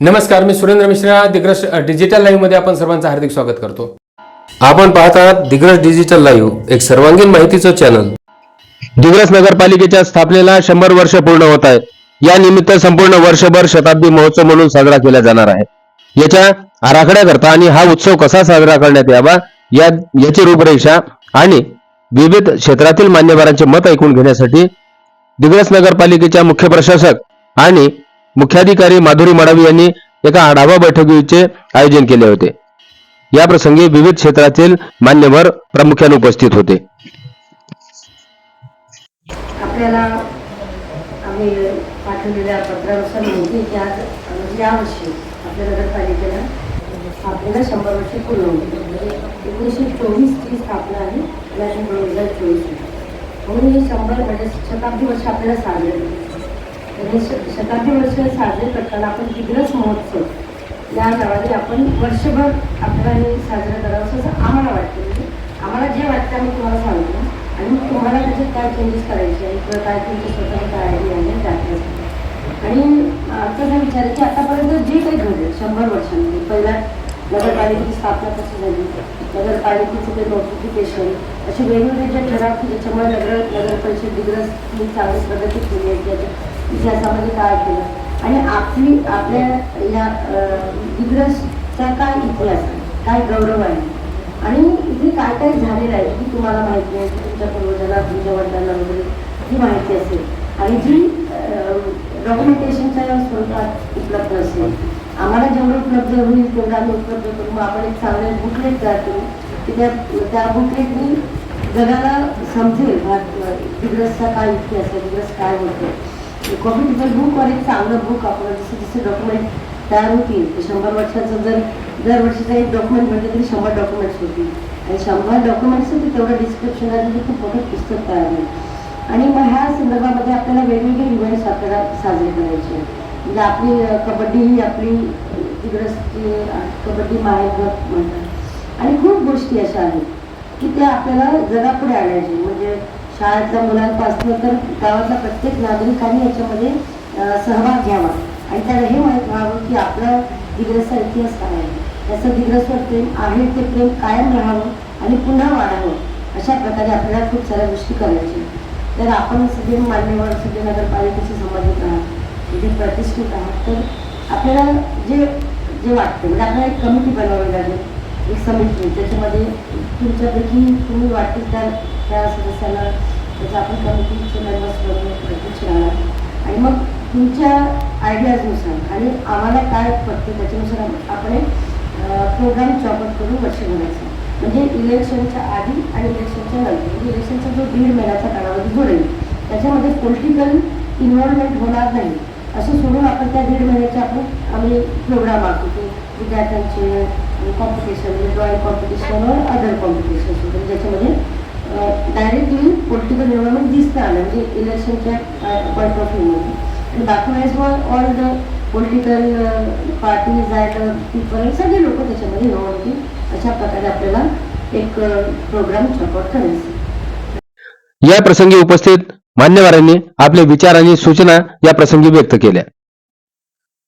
नमस्कार मी सुरेंद्र मिश्रा. दिग्रस डिजिटल लाईव्हमध्ये आपण सर्वांचं हार्दिक स्वागत करतो. आपण पाहत आहात दिग्रस डिजिटल लाईव्ह एक सर्वांगीण माहितीचं चॅनल दिग्रस नगरपालिकेच्या स्थापनेला शंभर वर्ष पूर्ण होत आहे या निमित्त संपूर्ण वर्षभर शताब्दी महोत्सव म्हणून साजरा केला जाणार आहे. याच्या आराखड्याकरता आणि हा उत्सव कसा साजरा करण्यात यावा या याची रूपरेषा आणि विविध क्षेत्रातील मान्यवरांचे मत ऐकून घेण्यासाठी दिग्रस नगरपालिकेच्या मुख्य प्रशासक आणि मुख्याधिकारी माधुरी मडावी यांनी एका आढावा बैठकीचे आयोजन केले होते. या प्रसंगी विविध क्षेत्रातील मान्यवर प्रामुख्याने उपस्थित होते. आपल्याला आम्ही पाठवलेल्या पत्रानुसार माहिती आज यावर्षी आपल्या नगरपालिकेला स्थापनेला शंभर वर्ष पूर्ण होते म्हणजे एकोणीसशे चोवीसची स्थापना आहे. दोन हजार चोवीस म्हणून हे शंभर म्हणजे शताब्दी वर्ष आपल्याला साजरे करायचे. श- शताब्दी वर्ष साजरे करताना आपण दिग्रस महोत्सव या नावाने आपण वर्षभर आपल्याला साजरा करावं असं आम्हाला वाटतं. म्हणजे आम्हाला जे वाटतं आम्ही तुम्हाला सांगतो. आणि मग तुम्हाला त्याच्यात काय चेंजेस करायचे आहे किंवा काय तुमची स्वतःची काय आयडिया आहे त्यातलं आणि आमचा असा विचार आहे की आतापर्यंत जे काही घडलं शंभर वर्षांमध्ये पहिला नगरपालिकेची स्थापना कशी झाली? नगरपालिकेचं ते नोटिफिकेशन असे वेगवेगळे जे ठराव की ज्याच्यामुळे नगर नगर परिषद दिग्रस चांगली प्रगती केली आहे त्याच्या इतिहासामध्ये काय केलं? आणि आपली आपल्या या अं, दिग्रसचा काय इतिहास आहे? काय गौरव आहे? आणि इथे काय काय झालेलं आहे की तुम्हाला माहिती आहे. की तुमच्या पूर्वजांना तुमच्या वडिलांना वगैरे ही माहिती असेल. आणि जी डॉक्युमेंटेशनच्या स्वरूपात उपलब्ध असेल. आम्हाला जेवढं उपलब्ध होईल तेवढं आम्ही उपलब्ध करू. मग आपण एक चांगले बुकलेट तयार करू की त्या त्या बुकलेटनी जगाला समजेल भारत दिग्रसचा काय इतिहास आहे दिग्रस काय होतं कॉम्पिटेबल बुक और एक चांगलं बुक आपण जसं जसे डॉक्युमेंट तयार होतील तर शंभर वर्षाचं जर दरवर्षीचं एक डॉक्युमेंट म्हटलं तरी शंभर डॉक्युमेंट्स होतील. आणि शंभर डॉक्युमेंट्सचं ते तेवढं डिस्क्रिप्शन आहे ते खूप मोठं पुस्तक तयार होईल. आणि मग ह्या संदर्भामध्ये आपल्याला वेगवेगळे इव्हेंट्स आपल्याला साजरे करायचे आहेत. म्हणजे आपली कबड्डी ही आपली दिग्रसची कबड्डी माहेरघर म्हणतात. आणि खूप गोष्टी अशा आहेत की त्या आपल्याला जगापुढे आणायचे म्हणजे शाळेतल्या मुलांपासून तर गावातल्या प्रत्येक नागरिकांनी याच्यामध्ये सहभाग घ्यावा. आणि त्याला हे माहीत व्हावं की आपला दिग्रसचा इतिहास काय आहे. त्याचं दिग्रसवर प्रेम आहे ते प्रेम कायम राहावं आणि पुन्हा वाढावं अशा प्रकारे आपल्याला खूप साऱ्या गोष्टी करायच्या. तर आपण सगळे मान्यवर सगळे नगरपालिकेशी संबंधित आहात तिथे प्रतिष्ठित आहात. तर आपल्याला जे जे वाटतं म्हणजे आपल्याला एक कमिटी बनवावी लागेल. एक समिती त्याच्यामध्ये तुमच्यापैकी तुम्ही वाटतील त्या त्या सदस्याला त्याचं आपण कमिटीचे मेंबर्स बनवून राहणार आणि मग तुमच्या आयडियाजनुसार आणि आम्हाला काय पडते त्याच्यानुसार आपण प्रोग्राम चॉपअप करून वर्षभराचा म्हणजे इलेक्शनच्या आधी आणि इलेक्शनच्या नंतर. म्हणजे इलेक्शनचा जो दीड महिन्याचा कालावधी जो राहील त्याच्यामध्ये पॉलिटिकल इन्व्हॉल्वमेंट होणार नाही. असं सोडून आपण त्या दीड महिन्याचे आपण आम्ही प्रोग्राम आखतो. की विद्यार्थ्यांचे कॉम्पिटिशन म्हणजे ड्रॉइंग कॉम्पिटिशन वर अदर कॉम्पिटिशन म्हणजे ज्याच्यामध्ये डायरेक्टली पॉलिटिकल एन्व्हायरमेंट दिसतं आलं. म्हणजे इलेक्शनच्या पॉईंट ऑफ व्ह्यूमध्ये आणि बाकी वेळेस मग ऑल द पॉलिटिकल पार्टीज आहेत पीपल सगळे लोक त्याच्यामध्ये इन्व्हॉल्व होतील अशा प्रकारे आपल्याला एक प्रोग्राम सपोर्ट करायचा. या प्रसंगी उपस्थित मान्यवरांनी आपले विचार आणि सूचना या प्रसंगी व्यक्त केल्या.